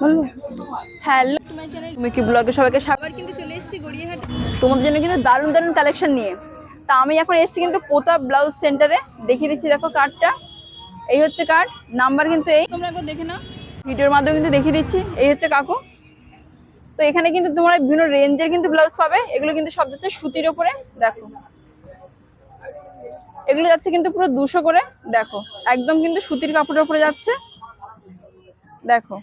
বলব হ্যালো তোমার চ্যানেল তুমি কি ব্লগে সবাইকে সবার কিন্তু চলে এসেছি গড়িয়াহাট। তোমাদের জন্য কিন্তু দারুণ দারুণ কালেকশন নিয়ে। তা আমি এখন এসেছি কিন্তু পোতা ব্লাউজ সেন্টারে দেখিয়ে দিচ্ছি দেখো কার্ডটা এই হচ্ছে কার্ড নাম্বার কিন্তু এই। তোমরা একবার দেখে নাও। ভিডিওর মাধ্যমে কিন্তু দেখিয়ে দিচ্ছি। এই হচ্ছে কাকু। তো এখানে কিন্তু তোমরা বিভিন্ন রেঞ্জের কিন্তু ব্লাউজ পাবে। এগুলো কিন্তু সব যাচ্ছে সুতির ওপরে দেখো। এগুলো যাচ্ছে কিন্তু পুরো দুশো করে দেখো। একদম কিন্তু সুতির কাপড়ের উপরে যাচ্ছে। দেখো।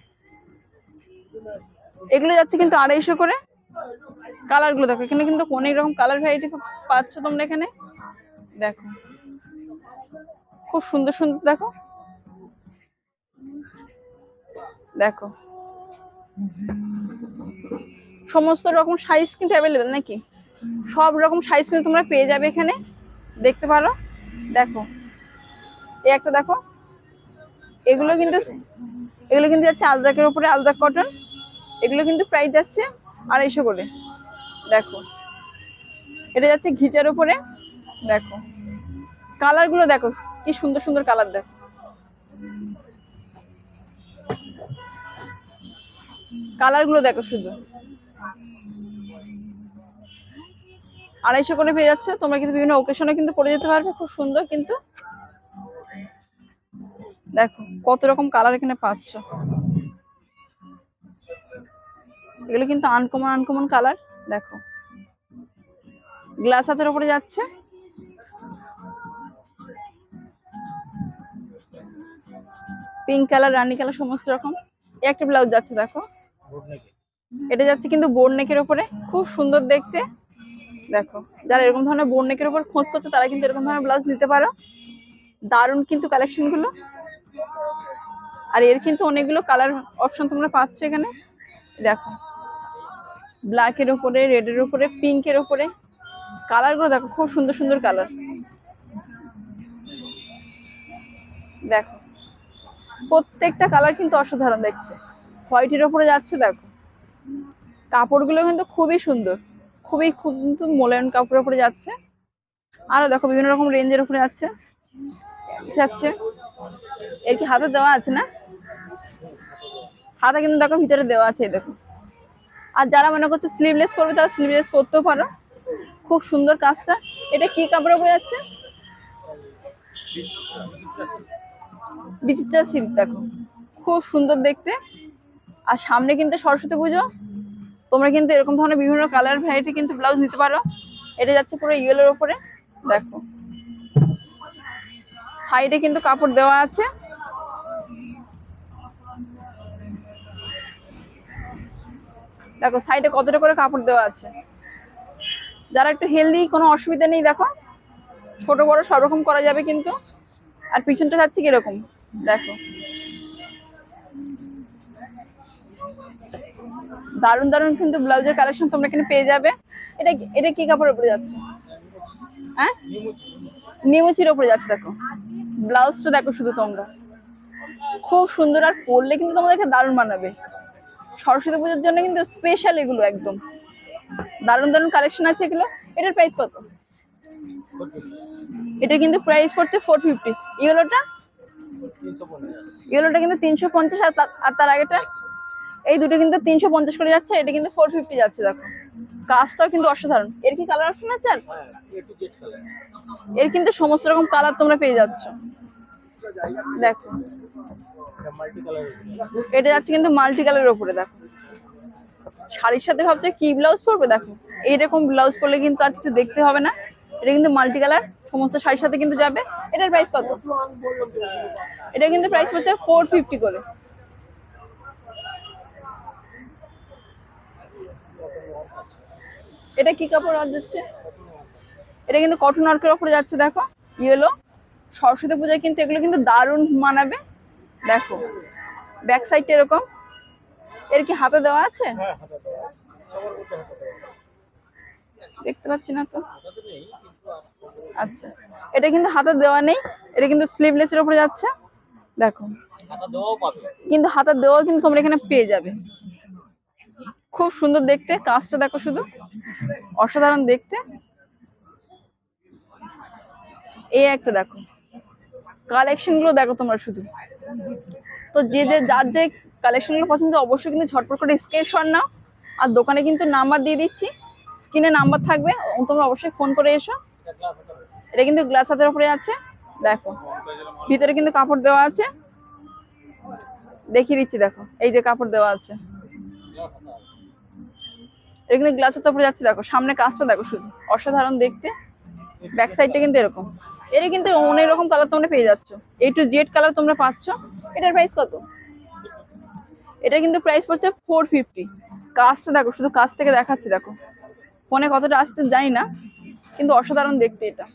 এগুলো যাচ্ছে কিন্তু আড়াইশো করে। কালারগুলো দেখো, এখানে কিন্তু অনেক রকম কালার ভ্যারাইটি পাচ্ছ তোমরা এখানে। দেখো। খুব সুন্দর সুন্দর, দেখো। দেখো। সমস্ত রকম সাইজ কিন্তু অ্যাভেলেবেল নাকি? সব রকম সাইজ কিন্তু তোমরা পেয়ে যাবে এখানে। দেখতে পারো। দেখো। এই একটা দেখো। এগুলো কিন্তু এগুলো কিন্তু যাচ্ছে আলদাকের উপরে আলদাক কটন এগুলো কিন্তু প্রাইস যাচ্ছে আড়াইশো করে। দেখো। এটা যাচ্ছে ঘিচার উপরে। দেখো। কালারগুলো দেখো, কি সুন্দর সুন্দর কালার দেখো। কালারগুলো দেখো শুধু। আড়াইশো করে পেয়ে যাচ্ছ। তোমরা কিন্তু বিভিন্ন ওকেশনে কিন্তু পরে যেতে পারবে, খুব সুন্দর কিন্তু। দেখো, কত রকম কালার এখানে পাচ্ছ। এগুলো কিন্তু আনকমন আনকমন কালার দেখো। গ্লাস হাতের উপরে যাচ্ছে। পিঙ্ক কালার রানি কালার সমস্ত রকম। একটা ব্লাউজ যাচ্ছে, দেখো। এটা যাচ্ছে কিন্তু বোর্ড নেকের উপরে খুব সুন্দর দেখতে। দেখো, যারা এরকম ধরনের বোর্ড নেকের উপর খোঁজ করছে, তারা কিন্তু এরকম ধরনের ব্লাউজ নিতে পারো। দারুণ কিন্তু কালেকশনগুলো। আর এর কিন্তু অনেকগুলো কালার অপশন তোমরা পাচ্ছ এখানে। দেখো ব্ল্যাক উপরে রেডের উপরে পিঙ্কের উপরে। কালারগুলো দেখো, খুব সুন্দর সুন্দর কালার দেখো, প্রত্যেকটা কালার কিন্তু অসাধারণ দেখতে। হোয়াইটের উপরে যাচ্ছে, দেখো। কাপড়গুলো কিন্তু খুবই সুন্দর। খুবই খুব কিন্তু মোলায়ন কাপড়ের উপরে যাচ্ছে। আরও দেখো, বিভিন্ন রকম রেঞ্জের উপরে যাচ্ছে। যাচ্ছে। এর কি হাতে দেওয়া আছে না? হাতে কিন্তু দেখো, ভিতরে দেওয়া আছে দেখো। আর যারা মনে করছে স্লিভলেস করবে তারা স্লিভলেস করতেও পারো। খুব সুন্দর কাজটা। এটা কি কাপড়ের উপরে যাচ্ছে? বিচিত্রা সিল্ক দেখো। খুব সুন্দর দেখতে। আর সামনে কিন্তু সরস্বতী পুজো। তোমরা কিন্তু এরকম ধরনের বিভিন্ন কালার ভ্যারাইটি কিন্তু ব্লাউজ নিতে পারো। এটা যাচ্ছে পুরো ইয়েলোর ওপরে দেখো। সাইডে কিন্তু কাপড় দেওয়া আছে। দেখো সাইডে কতটা করে কাপড় দেওয়া আছে? যারা একটু হেলদি কোনো অসুবিধা নেই, দেখো। ছোট, বড়, সব রকম করা যাবে কিন্তু। আর পিছনটা যাচ্ছে কীরকম? দেখো। দারুণ দারুণ কিন্তু ব্লাউজের কালেকশন তোমরা এখানে পেয়ে যাবে। এটা এটা কি কাপড়ের উপরে যাচ্ছে? হ্যাঁ? নিমুচির উপরে যাচ্ছে, দেখো। ব্লাউজটা দেখো শুধু তোমরা। খুব সুন্দর আর পরলে কিন্তু তোমাদেরকে দারুণ মানাবে সরস্বতী পুজোর জন্য কিন্তু স্পেশাল এগুলো একদম। দারুণ দারুণ কালেকশন আছে এগুলো। এটার প্রাইস কত? এটা কিন্তু প্রাইস পড়ছে ফোর ফিফটি ইয়েলোটা? ইয়েলোটা কিন্তু তিনশো পঞ্চাশ আর তার- আগেটা এই দুটো কিন্তু তিনশো পঞ্চাশ করে যাচ্ছে, এটা কিন্তু ফোর ফিফটি যাচ্ছে, দেখো। কাজটাও কিন্তু অসাধারণ। এর কি কালার অপশন আছে আর? এর কিন্তু সমস্ত রকম কালার তোমরা পেয়ে যাচ্ছ। দেখো। এটা যাচ্ছে কিন্তু মাল্টি কালারের উপরে, দেখো। শাড়ির সাথে ভাবছে কি ব্লাউজ পরবে, দেখো। এইরকম ব্লাউজ পরলে কিন্তু আর কিছু দেখতে হবে না। এটা কিন্তু মাল্টি কালার সমস্ত শাড়ির সাথে কিন্তু যাবে। এটার প্রাইস কত? এটা কিন্তু প্রাইস পড়ছে ফোর ফিফটি করে। এটা কি কাপড় আর যাচ্ছে এটা কিন্তু কটন ওয়ার্কের উপরে যাচ্ছে, দেখো। ইয়েলো সরস্বতী পূজায় কিন্তু এগুলো কিন্তু দারুণ মানাবে। দেখো ব্যাক সাইডটা এরকম। এর কি হাতে দেওয়া আছে? দেখতে পাচ্ছি না তো? আচ্ছা এটা কিন্তু হাতে দেওয়া নেই এটা কিন্তু স্লিভলেসের উপরে যাচ্ছে। দেখো কিন্তু হাতে দেওয়া কিন্তু তোমরা এখানে পেয়ে যাবে। খুব সুন্দর দেখতে কাজটা দেখো শুধু। অসাধারণ দেখতে। এই একটা দেখো। কালেকশনগুলো দেখো তোমরা শুধু। তো যে যে, যার যে কালেকশনগুলো পছন্দ, অবশ্যই কিন্তু ঝটপট করে স্ক্রিনশট নাও। আর দোকানে কিন্তু নাম্বার দিয়ে দিচ্ছি। স্ক্রিনে নাম্বার থাকবে তোমরা অবশ্যই ফোন করে এসো। এটা কিন্তু গ্লাস হাতের উপরে আছে। দেখো, ভিতরে কিন্তু কাপড় দেওয়া আছে। দেখিয়ে দিচ্ছি, দেখো, এই যে কাপড় দেওয়া আছে। এটা কিন্তু গ্লাস হাতের উপরে যাচ্ছে, দেখো, সামনে কাজটা দেখো শুধু। অসাধারণ দেখতে। ব্যাক সাইডটা কিন্তু এরকম। এটা কিন্তু অনেক রকম কালার তোমরা পেয়ে যাচ্ছ। এই টু জেড কালার তোমরা পাচ্ছ। এটার প্রাইস কত? এটা কিন্তু প্রাইস পড়ছে ফোর ফিফটি কাজটা দেখো, শুধু কাজ থেকে দেখাচ্ছি, দেখো। ফোনে কতটা আসতে জানি না, কিন্তু অসাধারণ দেখতে এটা।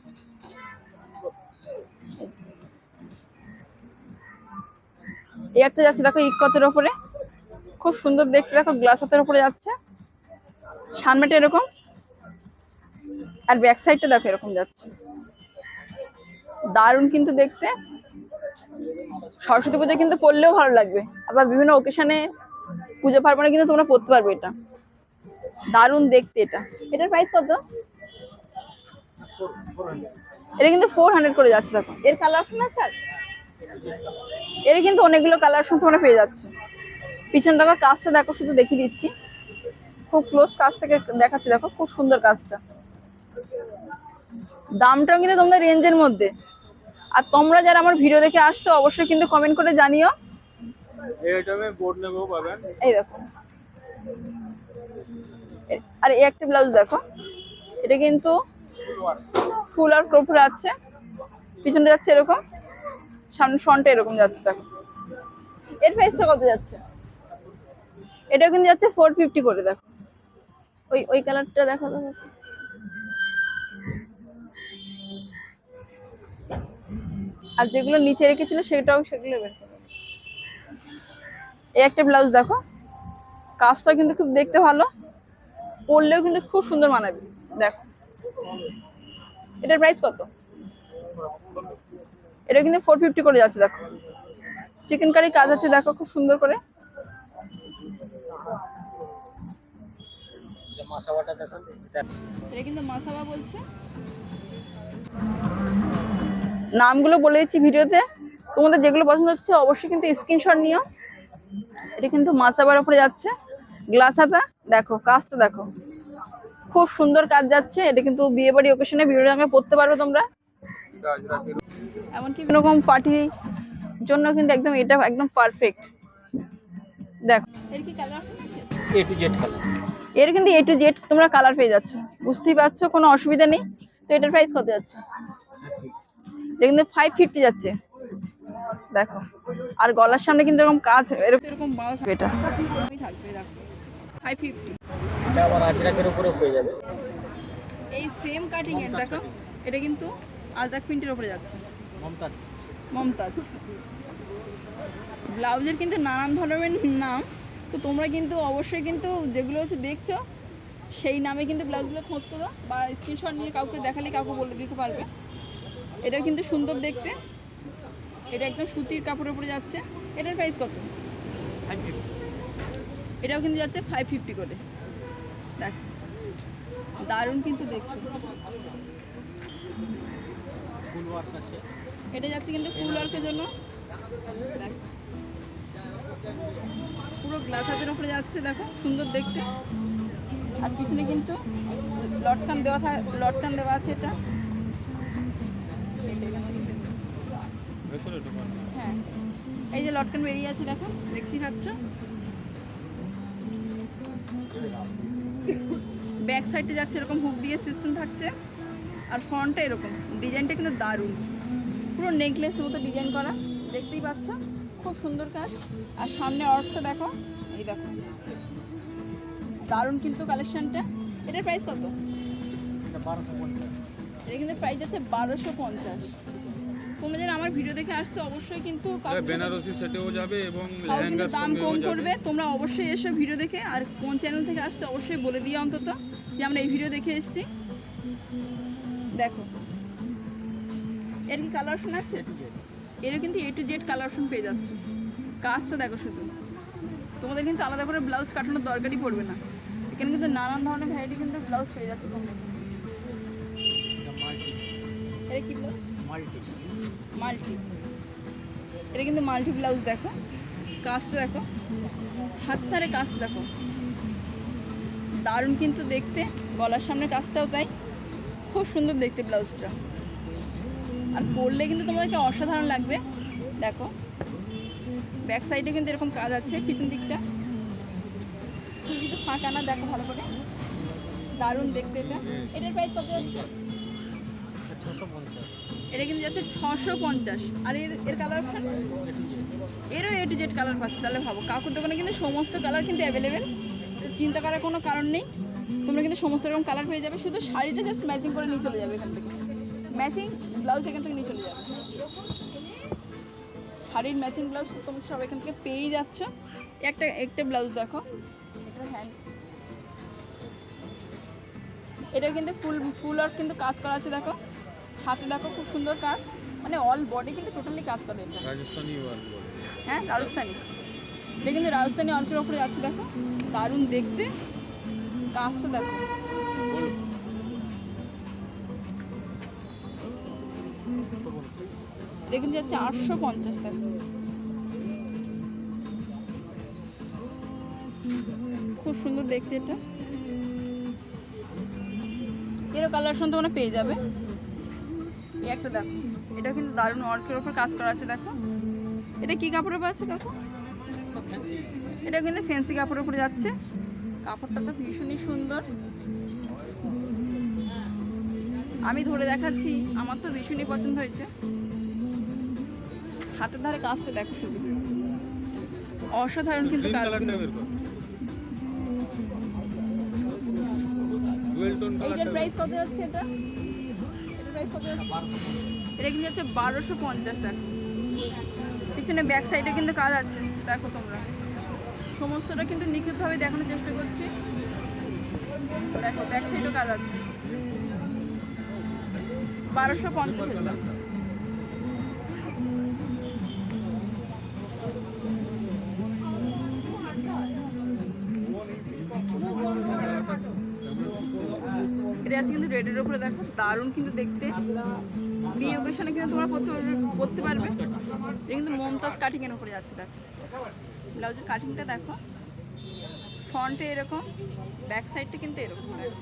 একটা যাচ্ছে, দেখো, ইকতের ওপরে। খুব সুন্দর দেখতে, দেখো গ্লাস হাতের উপরে যাচ্ছে। সামনেটা এরকম। আর ব্যাক সাইডটা দেখো, এরকম যাচ্ছে। দারুণ কিন্তু দেখতে। সরস্বতী পুজো কিন্তু পরলেও ভালো লাগবে। আবার বিভিন্ন ওকেশনে পুজো পার্বণে কিন্তু তোমরা পরতে পারবে এটা। দারুণ দেখতে এটা। এটার প্রাইস কত? এটা কিন্তু ফোর হান্ড্রেড করে যাচ্ছে দেখো। এর কালার অপশন আছে? এর কিন্তু অনেকগুলো কালার অপশন তোমরা পেয়ে যাচ্ছ। পিছন দেখো কাজটা দেখো, শুধু দেখিয়ে দিচ্ছি। খুব ক্লোজ কাজ থেকে দেখাচ্ছি দেখো, খুব সুন্দর কাজটা দামটাও কিন্তু তোমাদের রেঞ্জের মধ্যে। আর তোমরা যারা আমার ভিডিও দেখে আসতো অবশ্যই কিন্তু কমেন্ট করে জানিও। এই আইটেমে বোর্ড নেগও পাবেন। এই দেখো। আর এই একটা ব্লাউজ দেখো। এটা কিন্তু ফুল আর ক্রোপুর আছে। পিছনটা যাচ্ছে এরকম। সামনে ফ্রন্টে এরকম যাচ্ছে দেখো। এর প্রাইসটা কত যাচ্ছে? এটা কিন্তু যাচ্ছে ফোর ফিফটি করে দেখো। ওই ওই কালারটা দেখো দেখো। আর যেগুলো নিচে রেখেছিল সেটাও সেগুলো বের করো। এই একটা ব্লাউজ দেখো। কাজটা কিন্তু খুব দেখতে ভালো। পরলেও কিন্তু খুব সুন্দর মানাবে। দেখো। এটার প্রাইস কত? এটা কিন্তু ফোর ফিফটি করে যাচ্ছে দেখো। চিকেন কারি কাজ আছে দেখো খুব সুন্দর করে। এটা কিন্তু মাসাবা বলছে। নামগুলো বলে দিচ্ছি ভিডিওতে। তোমাদের যেগুলো পছন্দ হচ্ছে অবশ্যই কিন্তু স্ক্রিনশট নিও। এটা কিন্তু মাসাবার উপরে যাচ্ছে। গ্লাস হাতা দেখো কাজটা দেখো। খুব সুন্দর কাজ যাচ্ছে। এটা কিন্তু বিয়ে বাড়ি ওকেশনে ভিডিও সঙ্গে পড়তে পারবে তোমরা। এমনকি এরকম পার্টির জন্য কিন্তু একদম এটা একদম পারফেক্ট দেখো। এর কি কালার আছে? এ টু জেড কালারের কিন্তু এ টু জেড তোমরা কালার পেয়ে যাচ্ছ। বুঝতেই পারছ কোনো অসুবিধা নেই। তো এটার প্রাইস কত যাচ্ছে? এটা কিন্তু ফাইভ ফিফটি যাচ্ছে। দেখো আর গলার সামনে কিন্তু এরকম কাজ এরকম এরকম বাঁধা থাকবে এটা। থাকবে দেখো। ফাইভ ফিফটি এটা আবার আজরাকের উপরে হয়ে যাবে। এই সেম কাটিং এর দেখো এটা কিন্তু আজরাক প্রিন্টের উপরে যাচ্ছে। মমতাজ। মমতাজ। ব্লাউজের কিন্তু নানান ধরনের নাম তো তোমরা কিন্তু অবশ্যই কিন্তু যেগুলো হচ্ছে দেখছ সেই নামে কিন্তু ব্লাউজগুলো খোঁজ করো বা স্ক্রিনশট নিয়ে কাউকে দেখালে কাউকে বলে দিতে পারবে। এটা কিন্তু সুন্দর দেখতে। এটা একদম সুতির কাপড়ের উপরে যাচ্ছে। এটার প্রাইস কত? এটাও কিন্তু যাচ্ছে ফাইভ ফিফটি করে। দেখ, দারুণ কিন্তু দেখতে। এটা যাচ্ছে কিন্তু ফুল ওয়ার্কের জন্য। পুরো গ্লাস হাতের উপরে যাচ্ছে, দেখো, সুন্দর দেখতে। আর পিছনে কিন্তু লটকান দেওয়া লটকান দেওয়া আছে এটা এখান থেকে বের করো। ভেতরে ঢোকানো হ্যাঁ। এই যে লটকান বেরিয়ে আছে দেখো দেখতেই পাচ্ছ? ব্যাক সাইডে যাচ্ছে এরকম হুক দিয়ে সিস্টেম থাকছে আর ফ্রন্টটা এরকম। ডিজাইনটা কিন্তু দারুণ। পুরো নেকলেস মতো ডিজাইন করা দেখতেই পাচ্ছ? খুব সুন্দর কাজ। আর সামনে অর্থ দেখো এই দেখো। দারুণ কিন্তু কালেকশনটা এটার প্রাইস কত? এটা এটা কিন্তু প্রাইস আছে বারোশো পঞ্চাশ। তোমরা যারা আমার ভিডিও দেখে আসছো অবশ্যই কিন্তু বেনারসি সেটেও যাবে এবং লেহেঙ্গার দাম কম করবে তোমরা অবশ্যই এসো ভিডিও দেখে আর কোন চ্যানেল থেকে আসতে অবশ্যই বলে দিয়ে অন্তত যে আমরা এই ভিডিও দেখে এসেছি। দেখো এর কি কালার অপশন আছে? এরও কিন্তু A to Z colour option পেয়ে যাচ্ছে। কাজটা দেখো শুধু। তোমাদের কিন্তু আলাদা করে ব্লাউজ কাটানোর দরকারই পড়বে না। এখানে কিন্তু নানান ধরনের ভ্যারাইটি কিন্তু ব্লাউজ পেয়ে যাচ্ছে তোমরা। এটা কি ব্লাউজ মাল্টি। এটা কিন্তু মাল্টি ব্লাউজ দেখো। কাজটা দেখো। হাত ধারে কাজটা দেখো। দারুণ কিন্তু দেখতে। গলার সামনে কাজটাও তাই। খুব সুন্দর দেখতে ব্লাউজটা। আর পরলে কিন্তু তোমাদেরকে অসাধারণ লাগবে। দেখো। ব্যাক সাইডে কিন্তু এরকম কাজ আছে, পিছন দিকটা। কিন্তু ফাঁকা না, দেখো ভালো করে। দারুণ দেখতে এটা। এটার প্রাইস কত যাচ্ছে? ছশো পঞ্চাশ। এটা কিন্তু যাচ্ছে ছশো পঞ্চাশ। আর এর এর কালার অপশন এরও এ টু জেড কালার পাচ্ছ, তাহলে ভাবো। কাকুর দোকানে কিন্তু সমস্ত কালার কিন্তু অ্যাভেলেবেল চিন্তা করার কোনো কারণ নেই। তোমরা কিন্তু সমস্ত রকম কালার পেয়ে যাবে। শুধু শাড়িটা জাস্ট ম্যাচিং করে নিয়ে চলে যাবে এখান থেকে। ম্যাচিং ব্লাউজ এখান থেকে নিয়ে চলে যাবে। শাড়ির ম্যাচিং ব্লাউজ তোমরা সব এখান থেকে পেয়েই যাচ্ছ। একটা একটা ব্লাউজ দেখো। এটা হ্যান্ড এটা কিন্তু ফুল ফুল আর কিন্তু কাজ করা আছে, দেখো। হাতে দেখো খুব সুন্দর কাজ। মানে অল বডি কিন্তু টোটালি কাজ করে এটা। রাজস্থানি হ্যাঁ রাজস্থানি। এটা কিন্তু রাজস্থানি অর্কের ওপরে যাচ্ছে দেখো। দারুণ দেখতে। কাজটা দেখো। বলো। দেখুন যাচ্ছে আটশো পঞ্চাশ টাকা খুব সুন্দর দেখতে এটা। এরও কালার তোমরা পেয়ে যাবে। এই একটা দেখো। এটা কিন্তু দারুণ ওয়ার্কের ওপর কাজ করা আছে দেখো। এটা কি কাপড়ের উপর আছে দেখো এটা কিন্তু ফ্যান্সি কাপড়ের উপরে যাচ্ছে। কাপড়টা তো ভীষণই সুন্দর। আমি ধরে দেখাচ্ছি আমার তো ভীষণই পছন্দ হয়েছে। হাতের ধারে কাজটা দেখো শুধু। অসাধারণ কিন্তু টোন এইটার প্রাইস কত যাচ্ছে এটা এটার প্রাইস কত যাচ্ছে এটা কিন্তু হচ্ছে বারোশো পঞ্চাশ দেখো পিছনে ব্যাক সাইডে কিন্তু কাজ আছে, দেখো তোমরা। সমস্তটা কিন্তু নিখুঁতভাবে দেখানোর চেষ্টা করছি। দেখো ব্যাক সাইডেও কাজ আছে। বারোশো পঞ্চাশ এটা। এটা আছে কিন্তু রেডের উপরে দেখো, দারুণ কিন্তু দেখতে। বিয়ে ওকেশনে কিন্তু তোমরা পড়তে পারবে- এটা কিন্তু মমতাজ কাটিং এর উপরে যাচ্ছে, দেখো। ব্লাউজের কাটিংটা দেখো। ফ্রন্টে এরকম ব্যাক সাইডটা কিন্তু এরকম, দেখো।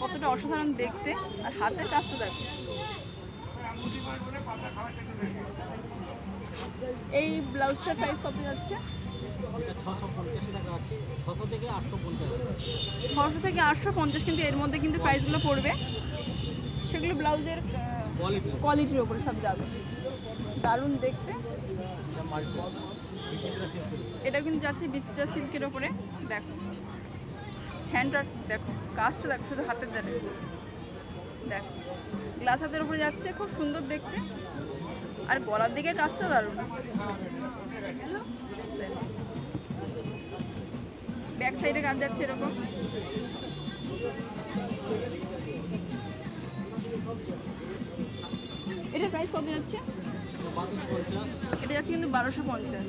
কতটা অসাধারণ দেখতে। আর হাতের কাজটা দেখো। এই ব্লাউজটার প্রাইস কত যাচ্ছে? ছশো থেকে আটশো পঞ্চাশ কিন্তু এর মধ্যে কিন্তু প্রাইসগুলো পড়বে। সেগুলো ব্লাউজের কোয়ালিটির ওপরে সব যাবে। দারুণ দেখতে। এটা কিন্তু যাচ্ছে বিস্টার সিল্কের ওপরে দেখো। হ্যান্ড দেখো। কাজটা দেখো শুধু হাতের দ্বারে দেখো। গ্লাস হাতের উপরে যাচ্ছে খুব সুন্দর দেখতে। আর গলার দিকে কাজটা দারুণ। ব্যাক সাইডে কাজ যাচ্ছে এরকম। এটা প্রাইস কত যাচ্ছে? এটা যাচ্ছে কিন্তু বারোশো পঞ্চাশ।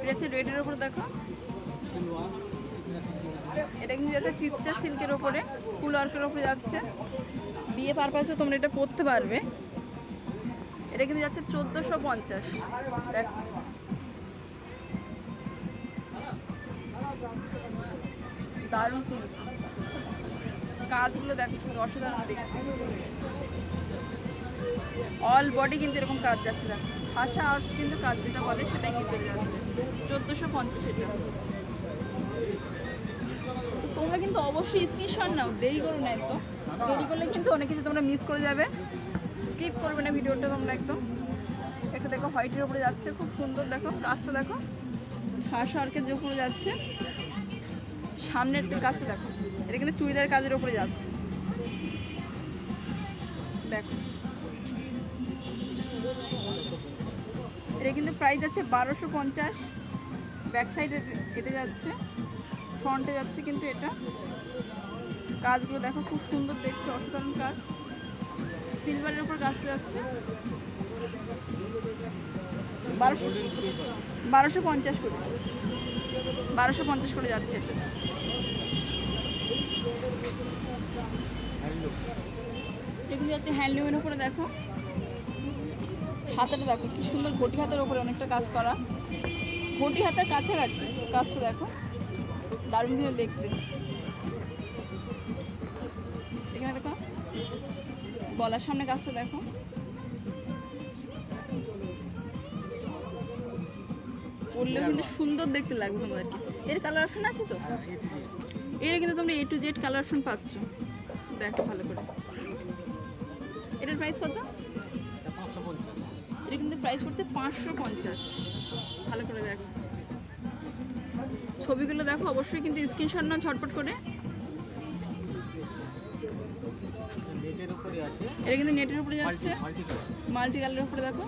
এটা হচ্ছে রেডের ওপর দেখো। এটা কিন্তু যাচ্ছে চিত্রা সিল্কের ওপরে ফুল ওয়ার্কের ওপরে যাচ্ছে। বিয়ে পারপাসেও তোমরা এটা পরতে পারবে। এটা কিন্তু যাচ্ছে চোদ্দোশো পঞ্চাশ। দেখো। দারুণ কিন্তু কাজগুলো দেখো, শুধু অসাধারণ দেখতে। অল বডি কিন্তু এরকম কাজ যাচ্ছে, দেখো। ভাষা আর কিন্তু কাজ যেটা বলে সেটাই কিন্তু যাচ্ছে। চোদ্দোশো পঞ্চাশ তোমরা কিন্তু অবশ্যই স্ক্রিনশট নাও, দেরি করো না একদম দেরি করলে কিন্তু অনেক কিছু তোমরা মিস করে যাবে। স্কিপ করবে না ভিডিওটা তোমরা একদম। একটা দেখো হোয়াইটের উপরে যাচ্ছে, খুব সুন্দর দেখো, কাজটা দেখো। শাঁস আর্কের উপরে যাচ্ছে। সামনের কাজটা দেখো। এটা কিন্তু চুড়িদার কাজের উপরে যাচ্ছে। দেখো। এটা কিন্তু প্রাইস যাচ্ছে বারোশো পঞ্চাশ। ব্যাক সাইডে এটা যাচ্ছে ফ্রন্টে যাচ্ছে কিন্তু এটা। কাজগুলো দেখো, খুব সুন্দর দেখতে, অসাধারণ কাজ। সিলভারের উপর কাজ যাচ্ছে। বারোশো বারোশো পঞ্চাশ করে। বারোশো পঞ্চাশ করে যাচ্ছে। এটা যাচ্ছে হ্যান্ডলুমের উপরে, দেখো। হাতাটা দেখো, কি সুন্দর ঘটি হাতের ওপরে অনেকটা কাজ করা। ঘটি হাতের কাছাকাছি কাজটা দেখো, দারুণ কিন্তু দেখতে। এখানে দেখো, গলার সামনে কাজটা দেখো। পরলেও কিন্তু সুন্দর দেখতে লাগবে তোমাদেরকে এর কালার অপশন আছে তো? এর কিন্তু তোমরা A to Z colour option পাচ্ছ। দেখো ভালো করে। এটার প্রাইস কত? এটা কিন্তু প্রাইস পড়তে পাঁচশো পঞ্চাশ। ভালো করে দেখো। ছবিগুলো দেখো অবশ্যই কিন্তু স্ক্রিনশট না ঝটপট করে। এটা কিন্তু নেটের উপরে যাচ্ছে। মাল্টি কালার মাল্টি কালারের উপরে দেখো।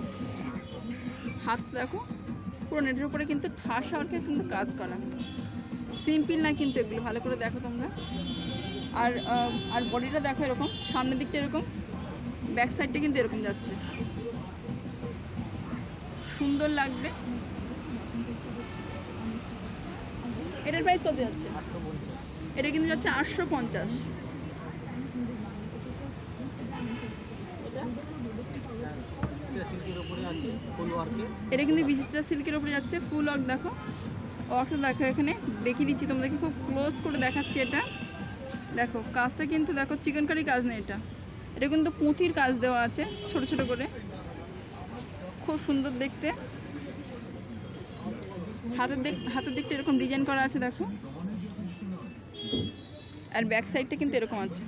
হাত দেখো। পুরো নেটের উপরে কিন্তু ঠাসা ওয়ার্কের কিন্তু কাজ করা। সিম্পল না কিন্তু এগুলো, ভালো করে দেখো তোমরা। আর আর বডিটা দেখো এরকম, সামনের দিকটা এরকম, ব্যাক সাইডটা কিন্তু এরকম যাচ্ছে। সুন্দর লাগবে। এটার প্রাইস কত যাচ্ছে? এটা কিন্তু যাচ্ছে আটশো পঞ্চাশ এটা এটা সিল্কের উপরে আছে ফুল ওয়ার্কে এটা কিন্তু বিচিত্রা সিল্কের উপরে যাচ্ছে, ফুল ওয়ার্ক দেখো। ওয়ার্কটা দেখো এখানে, দেখিয়ে দিচ্ছি তোমাদেরকে, খুব ক্লোজ করে দেখাচ্ছি এটা। দেখো, কাজটা কিন্তু দেখো চিকেন কারি কাজ নেই এটা। এটা কিন্তু পুঁথির কাজ দেওয়া আছে, ছোট ছোট করে। খুব সুন্দর দেখতে। হাতের দিক, হাতের দিকটা এরকম ডিজাইন করা আছে, দেখো। আর ব্যাক সাইডটা কিন্তু এরকম আছে।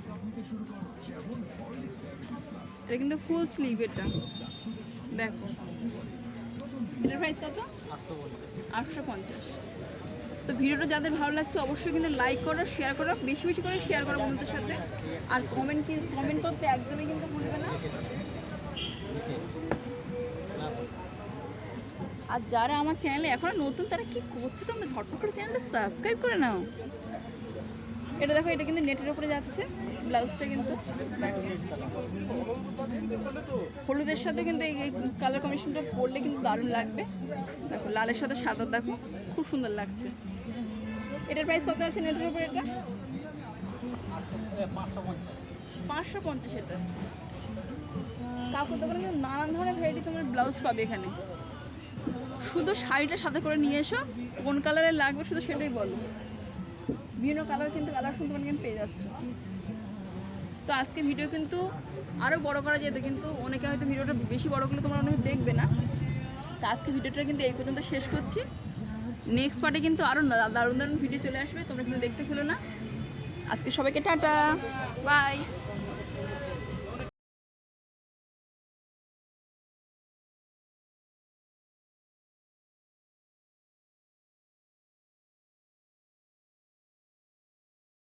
এটা কিন্তু ফুল স্লিভ এটা। দেখো। এটার প্রাইস কত? আটশো পঞ্চাশ। তো ভিডিওটা যাদের ভালো লাগছে অবশ্যই কিন্তু লাইক করো শেয়ার করো, বেশি বেশি করে শেয়ার করো বন্ধুদের সাথে। আর কমেন্ট কমেন্ট করতে একদমই কিন্তু ভুলবে না। আর যারা আমার চ্যানেলে এখনও নতুন, তারা কি করছে তোমরা? ঝটপট করে চ্যানেলটা সাবস্ক্রাইব করে নাও। এটা দেখো, এটা কিন্তু নেটের উপরে যাচ্ছে। ব্লাউজটা কিন্তু হলুদের সাথে কিন্তু এই কালার কম্বিনেশনটা পরলে কিন্তু দারুণ লাগবে। দেখো, লালের সাথে সাদা দেখো, খুব সুন্দর লাগছে। এটার প্রাইস কত আছে নেটের উপরে এটা? পাঁচশো পঞ্চাশ। এটা। কাপড় দোকানে কিন্তু নানান ধরনের ভ্যারাইটি তোমার ব্লাউজ পাবে এখানে। শুধু শাড়িটা সাথে করে নিয়ে এসো, কোন কালারের লাগবে শুধু সেটাই বলো। বিভিন্ন কালার কিন্তু কালার শুনতে কিন্তু পেয়ে যাচ্ছ। তো আজকে ভিডিও কিন্তু আরও বড় করা যেত, কিন্তু অনেকে হয়তো ভিডিওটা বেশি বড় করলে তোমরা অনেকে দেখবে না। তো আজকে ভিডিওটা কিন্তু এই পর্যন্ত শেষ করছি। নেক্সট পার্টে কিন্তু আরও দারুণ দারুণ ভিডিও চলে আসবে, তোমরা কিন্তু দেখতে ফেলো না। আজকে সবাইকে টাটা বাই